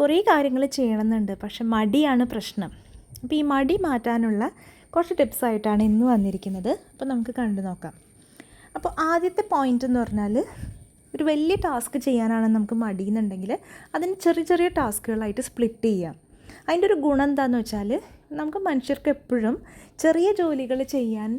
കുറേ കാര്യങ്ങൾ ചെയ്യണമെന്നുണ്ട്. പക്ഷെ മടിയാണ് പ്രശ്നം. അപ്പോൾ ഈ മടി മാറ്റാനുള്ള കുറച്ച് ടിപ്സായിട്ടാണ് ഇന്ന് വന്നിരിക്കുന്നത്. അപ്പോൾ നമുക്ക് കണ്ടു നോക്കാം. അപ്പോൾ ആദ്യത്തെ പോയിന്റ് എന്ന് പറഞ്ഞാൽ ഒരു വലിയ ടാസ്ക് ചെയ്യാനാണ് നമുക്ക് മടിയെന്നുണ്ടെങ്കിൽ അതിന് ചെറിയ ചെറിയ ടാസ്കുകളായിട്ട് സ്പ്ലിറ്റ് ചെയ്യാം. അതിന്റെ ഒരു ഗുണം എന്താണെന്ന് വെച്ചാൽ നമുക്ക് മനുഷ്യർക്ക് എപ്പോഴും ചെറിയ ജോലികൾ ചെയ്യാൻ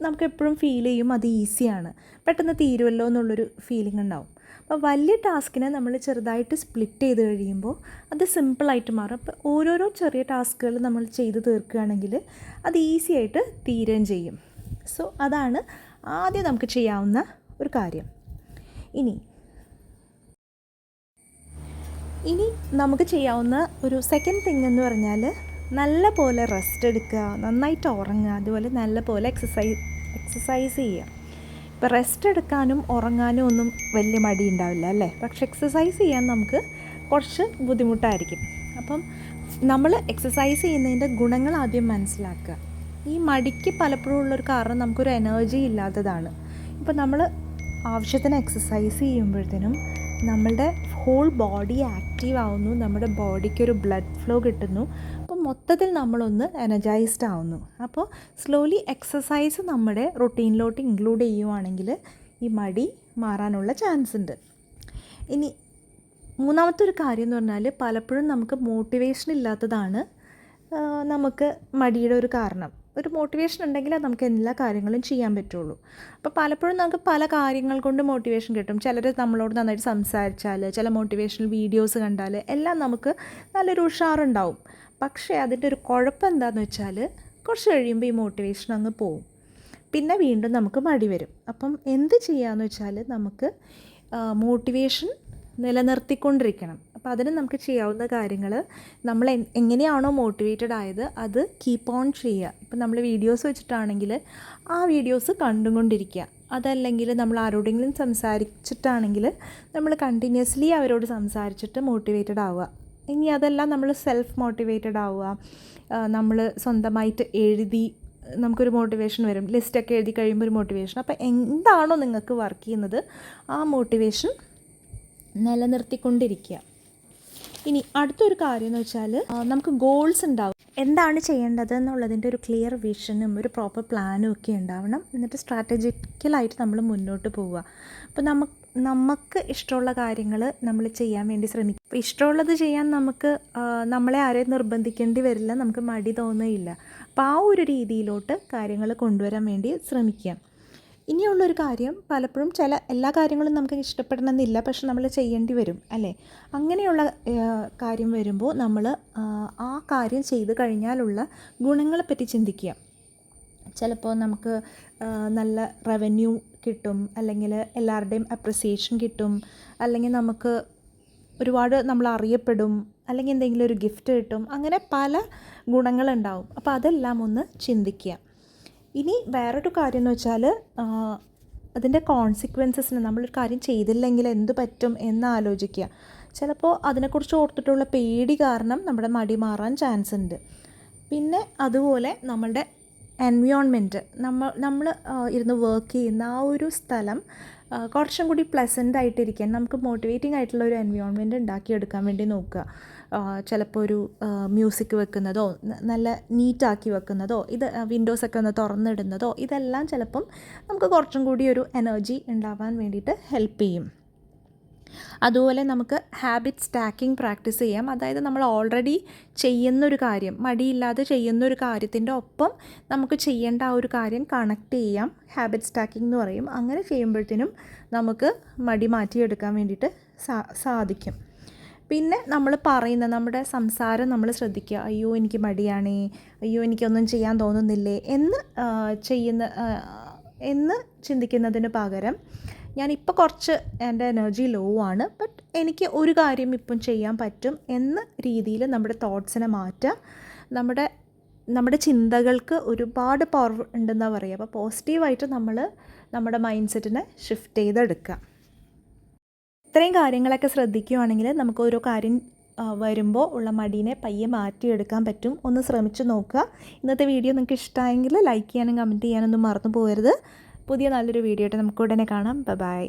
നമുക്ക് എപ്പോഴും ഫീൽ ചെയ്യും. അത് ഈസിയാണ് പെട്ടെന്ന് തീരുമല്ലോ എന്നുള്ളൊരു ഫീലിംഗ് ഉണ്ടാവും. അപ്പോൾ വലിയ ടാസ്കിനെ നമ്മൾ ചെറുതായിട്ട് സ്പ്ലിറ്റ് ചെയ്ത് കഴിയുമ്പോൾ അത് സിമ്പിളായിട്ട് മാറും. അപ്പോൾ ഓരോരോ ചെറിയ ടാസ്കുകൾ നമ്മൾ ചെയ്ത് തീർക്കുകയാണെങ്കിൽ അത് ഈസി ആയിട്ട് തീരുകയും ചെയ്യും. സോ അതാണ് ആദ്യം നമുക്ക് ചെയ്യാവുന്ന ഒരു കാര്യം. ഇനി ഇനി നമുക്ക് ചെയ്യാവുന്ന ഒരു സെക്കൻഡ് തിങ് എന്ന് പറഞ്ഞാൽ നല്ല പോലെ റെസ്റ്റ് എടുക്കുക നന്നായിട്ട് ഉറങ്ങുക അതുപോലെ നല്ല പോലെ എക്സസൈസ് എക്സസൈസ് ചെയ്യുക. ഇപ്പോൾ റെസ്റ്റ് എടുക്കാനും ഉറങ്ങാനും ഒന്നും വലിയ മടി ഉണ്ടാവില്ല അല്ലേ? പക്ഷെ എക്സസൈസ് ചെയ്യാൻ നമുക്ക് കുറച്ച് ബുദ്ധിമുട്ടായിരിക്കും. അപ്പം നമ്മൾ എക്സസൈസ് ചെയ്യുന്നതിന്റെ ഗുണങ്ങൾ ആദ്യം മനസ്സിലാക്കുക. ഈ മടിക്ക് പലപ്പോഴും ഉള്ളൊരു കാരണം നമുക്കൊരു എനർജി ഇല്ലാത്തതാണ്. ഇപ്പോൾ നമ്മൾ ആവശ്യത്തിന് എക്സസൈസ് ചെയ്യുമ്പോഴത്തേനും നമ്മളുടെ ഹോൾ ബോഡി ആക്റ്റീവ് ആവുന്നു. നമ്മുടെ ബോഡിക്ക് ഒരു ബ്ലഡ് ഫ്ലോ കിട്ടുന്നു. അപ്പോൾ മൊത്തത്തിൽ നമ്മളൊന്ന് എനർജൈസ്ഡ് ആവുന്നു. അപ്പോൾ സ്ലോലി എക്സസൈസ് നമ്മുടെ റൊട്ടീനിലോട്ട് ഇൻക്ലൂഡ് ചെയ്യുവാണെങ്കിൽ ഈ മടി മാറാനുള്ള ചാൻസ് ഉണ്ട്. ഇനി മൂന്നാമത്തെ ഒരു കാര്യം എന്ന് പറഞ്ഞാൽ പലപ്പോഴും നമുക്ക് മോട്ടിവേഷൻ ഇല്ലാത്തതാണ് നമുക്ക് മടിയുടെ ഒരു കാരണം. ഒരു മോട്ടിവേഷൻ ഉണ്ടെങ്കിൽ നമുക്ക് എല്ലാ കാര്യങ്ങളും ചെയ്യാൻ പറ്റുള്ളൂ. അപ്പോൾ പലപ്പോഴും നമുക്ക് പല കാര്യങ്ങൾ കൊണ്ട് മോട്ടിവേഷൻ കിട്ടും. ചിലർ നമ്മളോട് നന്നായിട്ട് സംസാരിച്ചാൽ ചില മോട്ടിവേഷണൽ വീഡിയോസ് കണ്ടാൽ എല്ലാം നമുക്ക് നല്ലൊരു ഉഷാറുണ്ടാവും. പക്ഷേ അതിന്റെ ഒരു കുഴപ്പം എന്താണെന്ന് വെച്ചാൽ കുറച്ച് കഴിയുമ്പോൾ ഈ മോട്ടിവേഷൻ അങ്ങ് പോവും. പിന്നെ വീണ്ടും നമുക്ക് മടി വരും. അപ്പം എന്ത് ചെയ്യാന്ന് വെച്ചാൽ നമുക്ക് മോട്ടിവേഷൻ നിലനിർത്തിക്കൊണ്ടിരിക്കണം. അപ്പോൾ അതിന് നമുക്ക് ചെയ്യാവുന്ന കാര്യങ്ങൾ നമ്മൾ എങ്ങനെയാണോ മോട്ടിവേറ്റഡ് ആയത് അത് കീപ്പ് ഓൺ ചെയ്യുക. ഇപ്പം നമ്മൾ വീഡിയോസ് വെച്ചിട്ടാണെങ്കിൽ ആ വീഡിയോസ് കണ്ടുകൊണ്ടിരിക്കുക. അതല്ലെങ്കിൽ നമ്മൾ ആരോടെങ്കിലും സംസാരിച്ചിട്ടാണെങ്കിൽ നമ്മൾ കണ്ടിന്യൂസ്ലി അവരോട് സംസാരിച്ചിട്ട് മോട്ടിവേറ്റഡ് ആവുക. ഇനി അതെല്ലാം നമ്മൾ സെൽഫ് മോട്ടിവേറ്റഡ് ആവുക നമ്മൾ സ്വന്തമായിട്ട് എഴുതി നമുക്കൊരു മോട്ടിവേഷൻ വരും. ലിസ്റ്റൊക്കെ എഴുതി കഴിയുമ്പോൾ ഒരു മോട്ടിവേഷൻ അപ്പോൾ എന്താണോ നിങ്ങൾക്ക് വർക്ക് ചെയ്യുന്നത് ആ മോട്ടിവേഷൻ നിലനിർത്തിക്കൊണ്ടിരിക്കുക. ഇനി അടുത്തൊരു കാര്യം എന്ന് വെച്ചാൽ നമുക്ക് ഗോൾസ് ഉണ്ടാവും. എന്താണ് ചെയ്യേണ്ടത് എന്നുള്ളതിന്റെ ഒരു ക്ലിയർ വിഷനും ഒരു പ്രോപ്പർ പ്ലാനും ഒക്കെ ഉണ്ടാവണം. എന്നിട്ട് സ്ട്രാറ്റജിക്കലായിട്ട് നമ്മൾ മുന്നോട്ട് പോവുക. അപ്പോൾ നമുക്ക് നമുക്ക് ഇഷ്ടമുള്ള കാര്യങ്ങൾ നമ്മൾ ചെയ്യാൻ വേണ്ടി ശ്രമിക്കും. അപ്പോൾ ഇഷ്ടമുള്ളത് ചെയ്യാൻ നമുക്ക് നമ്മളെ ആരെയും നിർബന്ധിക്കേണ്ടി വരില്ല നമുക്ക് മടി തോന്നുകയില്ല. അപ്പോൾ ആ ഒരു രീതിയിലോട്ട് കാര്യങ്ങൾ കൊണ്ടുവരാൻ വേണ്ടി ശ്രമിക്കാം ഇനിയുള്ളൊരു കാര്യം പലപ്പോഴും ചില എല്ലാ കാര്യങ്ങളും നമുക്ക് ഇഷ്ടപ്പെടണമെന്നില്ല പക്ഷെ നമ്മൾ ചെയ്യേണ്ടി വരും അല്ലേ? അങ്ങനെയുള്ള കാര്യം വരുമ്പോൾ നമ്മൾ ആ കാര്യം ചെയ്ത് കഴിഞ്ഞാലുള്ള ഗുണങ്ങളെപ്പറ്റി ചിന്തിക്കുക. ചിലപ്പോൾ നമുക്ക് നല്ല റവന്യൂ കിട്ടും അല്ലെങ്കിൽ എല്ലാവരുടെയും അപ്രിസിയേഷൻ കിട്ടും അല്ലെങ്കിൽ നമുക്ക് ഒരുപാട് നമ്മൾ അറിയപ്പെടും അല്ലെങ്കിൽ എന്തെങ്കിലും ഒരു ഗിഫ്റ്റ് കിട്ടും അങ്ങനെ പല ഗുണങ്ങളുണ്ടാവും. അപ്പോൾ അതെല്ലാം ഒന്ന് ചിന്തിക്കുക. ഇനി വേറൊരു കാര്യം എന്ന് വെച്ചാൽ അതിന്റെ കോൺസിക്വൻസസിന് നമ്മളൊരു കാര്യം ചെയ്തില്ലെങ്കിൽ എന്ത് പറ്റും എന്ന് ആലോചിക്കുക. ചിലപ്പോൾ അതിനെക്കുറിച്ച് ഓർത്തിട്ടുള്ള പേടി കാരണം നമ്മുടെ മടി മാറാൻ ചാൻസ് ഉണ്ട്. പിന്നെ അതുപോലെ നമ്മളുടെ എൻവിയോൺമെന്റ് നമ്മൾ നമ്മൾ ഇരുന്ന് വർക്ക് ചെയ്യുന്ന ആ ഒരു സ്ഥലം കുറച്ചും കൂടി പ്ലസന്റ് ആയിട്ടിരിക്കാൻ നമുക്ക് മോട്ടിവേറ്റിംഗ് ആയിട്ടുള്ള ഒരു എൻവിയോൺമെന്റ് ഉണ്ടാക്കിയെടുക്കാൻ വേണ്ടി നോക്കുക. ചിലപ്പോൾ ഒരു മ്യൂസിക് വെക്കുന്നതോ നല്ല നീറ്റാക്കി വെക്കുന്നതോ ഇത് വിൻഡോസൊക്കെ ഒന്ന് തുറന്നിടുന്നതോ ഇതെല്ലാം ചിലപ്പം നമുക്ക് കുറച്ചും കൂടി ഒരു എനർജി ഉണ്ടാവാൻ വേണ്ടിയിട്ട് ഹെൽപ്പ് ചെയ്യും. അതുപോലെ നമുക്ക് ഹാബിറ്റ് സ്റ്റാക്കിംഗ് പ്രാക്ടീസ് ചെയ്യാം. അതായത് നമ്മൾ ഓൾറെഡി ചെയ്യുന്നൊരു കാര്യം മടിയില്ലാതെ ചെയ്യുന്നൊരു കാര്യത്തിന്റെ ഒപ്പം നമുക്ക് ചെയ്യേണ്ട ആ ഒരു കാര്യം കണക്ട് ചെയ്യാം. ഹാബിറ്റ് സ്റ്റാക്കിംഗ് എന്ന് പറയും. അങ്ങനെ ചെയ്യുമ്പോഴത്തേനും നമുക്ക് മടി മാറ്റിയെടുക്കാൻ വേണ്ടിയിട്ട് സാ സാധിക്കും. പിന്നെ നമ്മൾ പറയുന്ന നമ്മുടെ സംസാരം നമ്മൾ ശ്രദ്ധിക്കുക. അയ്യോ എനിക്ക് മടിയാണേ. അയ്യോ എനിക്കൊന്നും ചെയ്യാൻ തോന്നുന്നില്ലേ? എന്ന് ചെയ്യുന്ന എന്ന് ചിന്തിക്കുന്നതിന് പകരം ഞാനിപ്പോൾ കുറച്ച് എന്റെ എനർജി ലോ ആണ് ബട്ട് എനിക്ക് ഒരു കാര്യം ഇപ്പം ചെയ്യാൻ പറ്റും എന്ന രീതിയിൽ നമ്മുടെ തോട്ട്സിനെ മാറ്റുക നമ്മുടെ നമ്മുടെ ചിന്തകൾക്ക് ഒരുപാട് പവർ ഉണ്ടെന്നാണ് പറയുക അപ്പോൾ പോസിറ്റീവായിട്ട് നമ്മൾ നമ്മുടെ മൈൻഡ് സെറ്റിനെ ഷിഫ്റ്റ് ചെയ്തെടുക്കുക ഇത്രയും കാര്യങ്ങളൊക്കെ ശ്രദ്ധിക്കുകയാണെങ്കിൽ നമുക്ക് ഓരോ കാര്യം വരുമ്പോൾ ഉള്ള മടീനെ പയ്യെ മാറ്റിയെടുക്കാൻ പറ്റും. ഒന്ന് ശ്രമിച്ച് നോക്കുക. ഇന്നത്തെ വീഡിയോ നിങ്ങൾക്ക് ഇഷ്ടമായെങ്കിൽ ലൈക്ക് ചെയ്യാനും കമന്റ് ചെയ്യാനൊന്നും മറന്നു പോകരുത്. പുതിയ നല്ലൊരു വീഡിയോ ആയിട്ട് നമുക്ക് ഉടനെ കാണാം. ബൈ